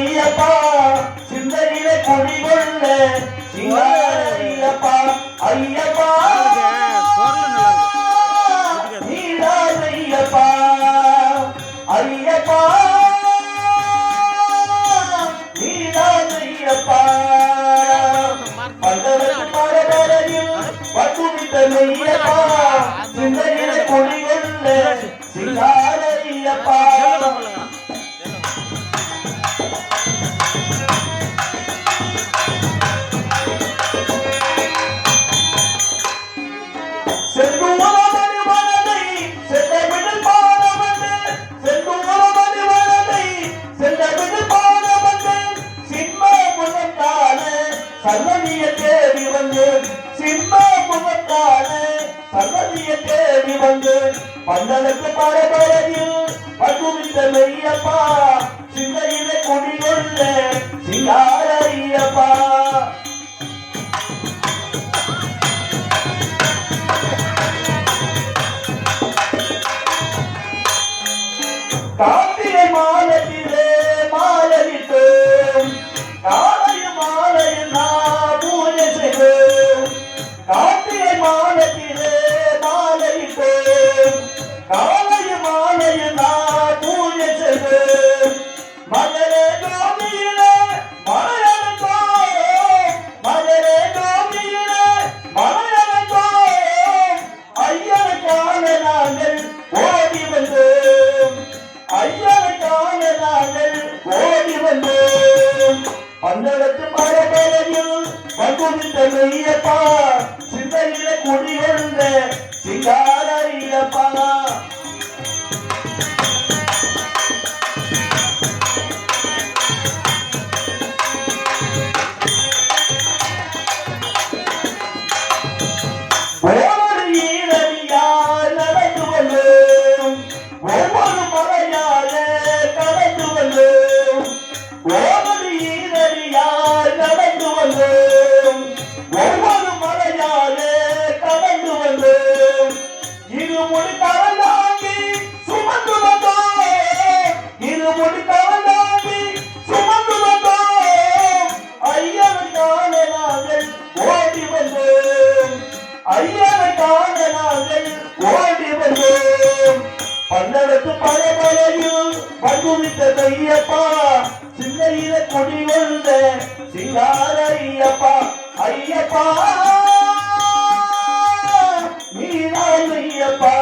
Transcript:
இல்லப்பா சிந்தனில கொடி கொள்ள சிங்கார இல்லப்பா ஐயப்பா. ஐயப்பா ஐயப்பா. ஐயப்பா. சிந்தனில கொடி கொள்ள சிங்கார இல்லப்பா சன்னதிய தேடி வந்து சிம்ம முகத்தாலே சன்னதிய தேடி வந்து மன்னனுக்கு பரபரவில் மதுவித்த மெய்யப்பா மங்களத்து மழையில் மங்குவித்த மெய்யப்பா சிந்தையில குடி கொண்ட சிங்கார இல்லப்பா ஐயப்பா சிந்தையில கொடி வந்த சிங்கார ஐயப்பா ஐயப்பா நீதான் ஐயப்பா.